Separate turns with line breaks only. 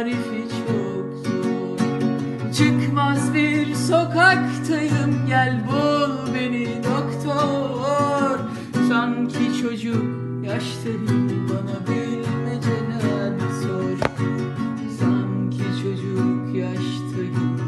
tarifi çok zor. Çıkmaz bir sokaktayım gel bul beni doktor. Sanki çocuk yaştayım bana bilmeceden sor. Sanki çocuk yaştayım